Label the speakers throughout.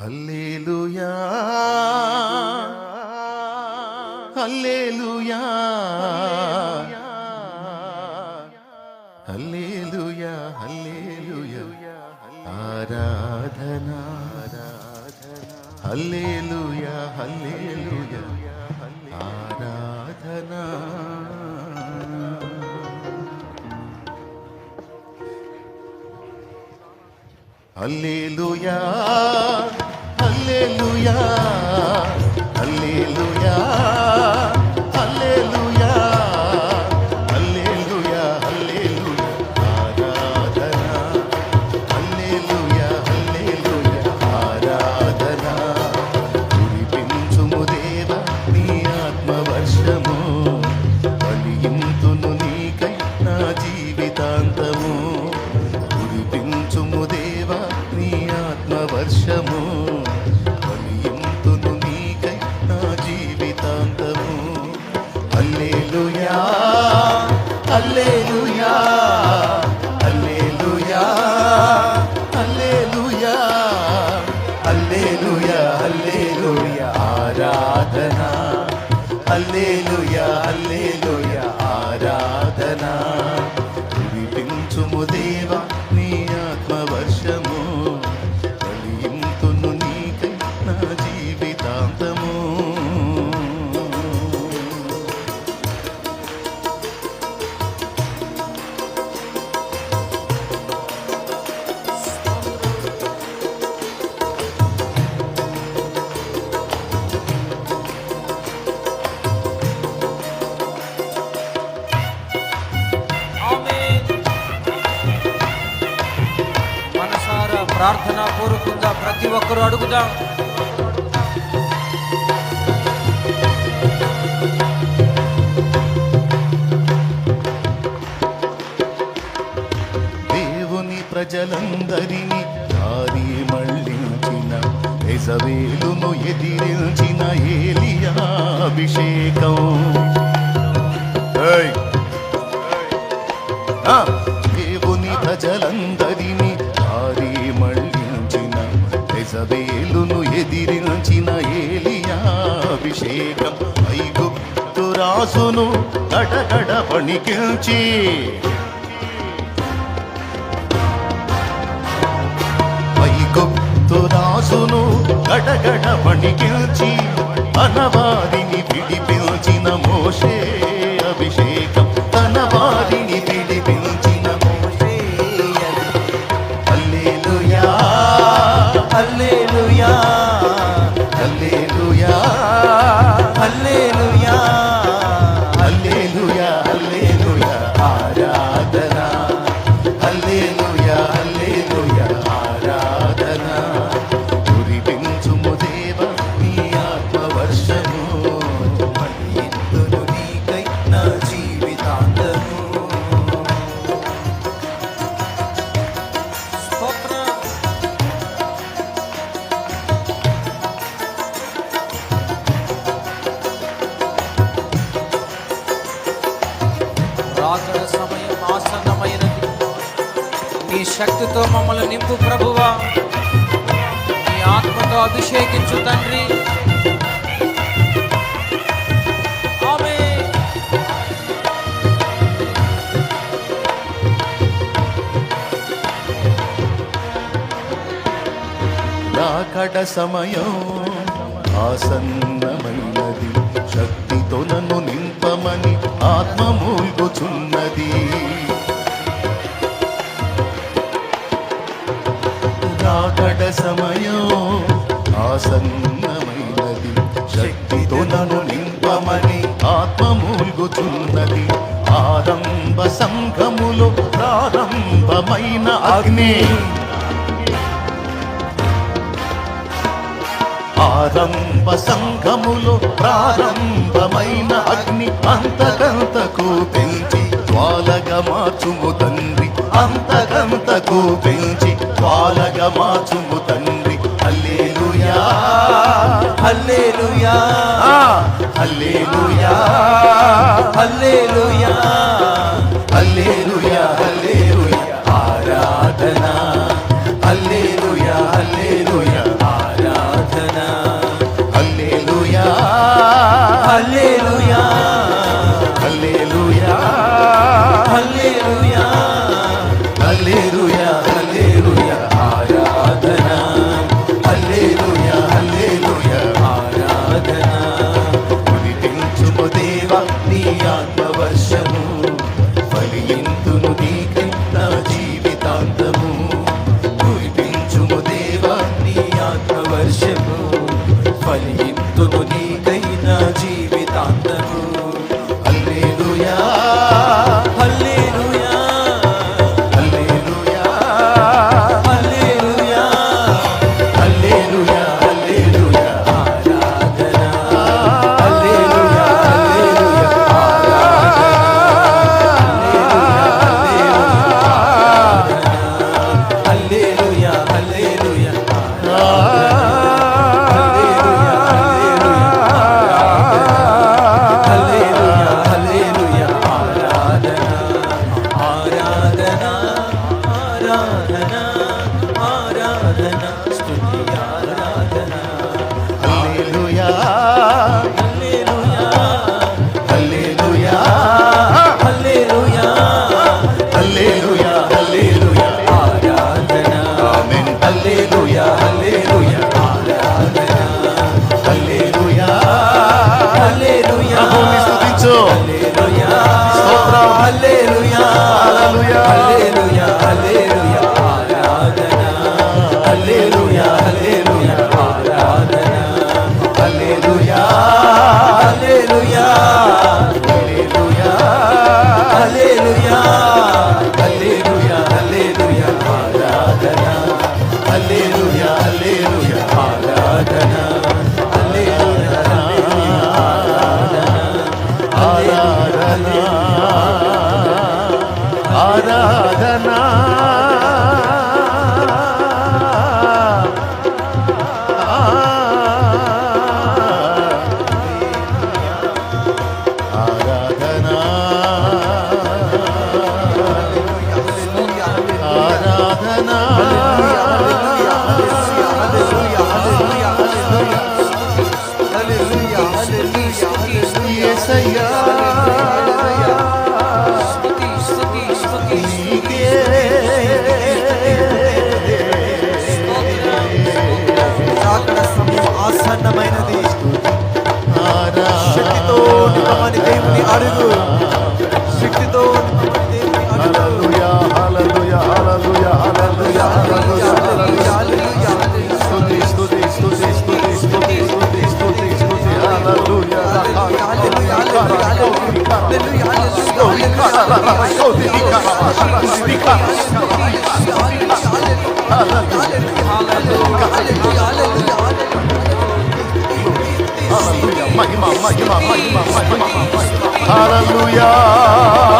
Speaker 1: Hallelujah. హల్లేలుయా. హల్లేలుయా హల్లేలుయా. ఆరాధనా. హల్లేలుయా హల్లేలుయా. ఆరాధనా. హల్లేలుయా. హల్లెలూయా హల్లెలూయా. ఆరాధన
Speaker 2: ప్రతి ఒక్కరూ అడుగుదాం.
Speaker 1: దేవుని ప్రజలందరినీ దారి మళ్ళించిన ఎజవేలును ఎదిరించిన ఏలియా అభిషేకం. దేవుని ప్రజలందరినీ దారి మళ్ళీ ఎజవేలును ఎదిరించిన ఏలియా అభిషేకం. ఐగుప్తు రాసును కడకడ పణికించి ఐగుప్తు రాసును కడకడ వణికిల్చి
Speaker 2: అనవాదిని విడిపి శక్తితో మమ్మల్ని నింపు ప్రభువా. నీ ఆత్మతో అభిషేకించు తండ్రి.
Speaker 1: కట సమయం ఆసన్నమైనది. శక్తితో నన్ను నింపమని ఆత్మ మూల్గుచున్నది. రాకడ సమయం ఆసన్నమైనది. శక్తితో నన్ను నింపమని ఆత్మ మూల్గుచున్నది. ఆరంభ సంఘములో ప్రారంభమైన అగ్ని. ఆరంభ సంఘములో ప్రారంభమైన అగ్ని అంతకంతకు పెంచి జ్వాలగా మార్చుము తండ్రి. అంతకంతకు పెంచి జ్వాలగా మార్చుము తండ్రి. అల్లేలుయా అల్లేలుయా అల్లేలుయా అల్లేలుయా అల్లేలుయా Hallelujah.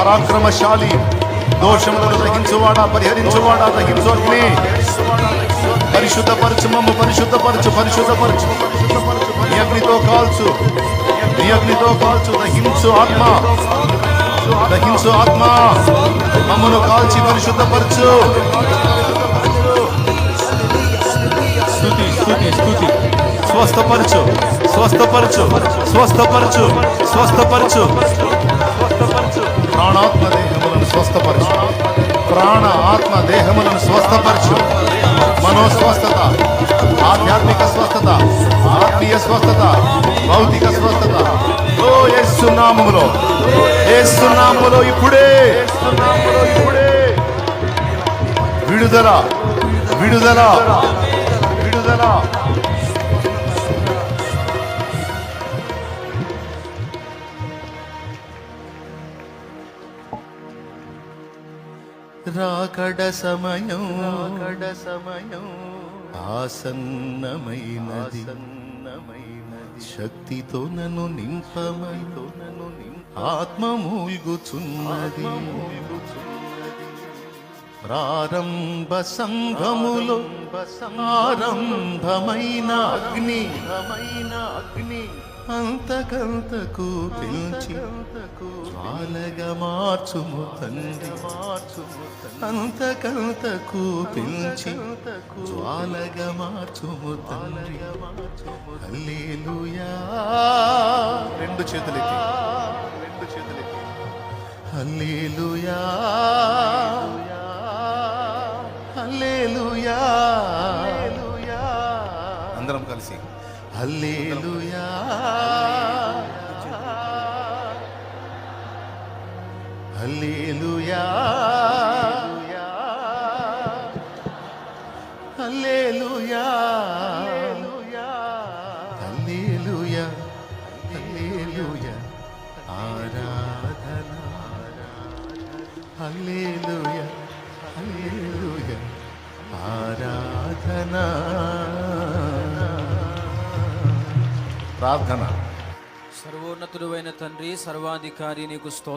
Speaker 1: పరాక్రమశాలి. దోషములను గ్రహించువాడా పరిహరించువాడా తగ్గించువాడిని పరిశుద్ధపరచు మమ్మ పరిశుద్ధపరచు పరిశుద్ధపరచు. అగ్నితో కాల్చు. నీ అగ్నితో కాల్చు. దహించు ఆత్మ. దహించు ఆత్మ. మమ్మను కాల్చి పరిశుద్ధపరచు. పరచు స్వస్థపరచు స్వస్థపరచు స్వస్థపరచు స్వస్థపరచు. స్వస్థపరచు. ప్రాణాత్మ దేహములను స్వస్థపరచు. ప్రాణ ఆత్మ దేహములను స్వస్థపరచు. మనోస్వస్థత ఆధ్యాత్మిక స్వస్థత ఆత్మీయ స్వస్థత భౌతిక స్వస్థత. ఓ ఏస్తున్నాములో ఇప్పుడే ఇప్పుడే. విడుదల విడుదల విడుదల. రాకడ సమయం రాకడ సమయం ఆసన్నమైనది. శక్తితో నన్ను నింపమైతో నన్ను నింప ఆత్మ మూల్గుచున్నది మూల్గుచున్నది. ప్రారంభ సంఘములు ప్రారంభమైన అగ్ని అగ్ని అంతకంతకు పిలిచి జ్వాలగా మార్చుము తండ్రి. అంతకంతకు పిలిచి జ్వాలగా మార్చుము తండ్రి. హల్లెలూయా. రెండు చేతులకి రెండు చేతులకి హల్లెలూయా. హల్లెలూయా ప్రార్థన.
Speaker 2: సర్వోన్నతుడు అయిన తండ్రి సర్వాధికారి నీకు స్తోత్రం.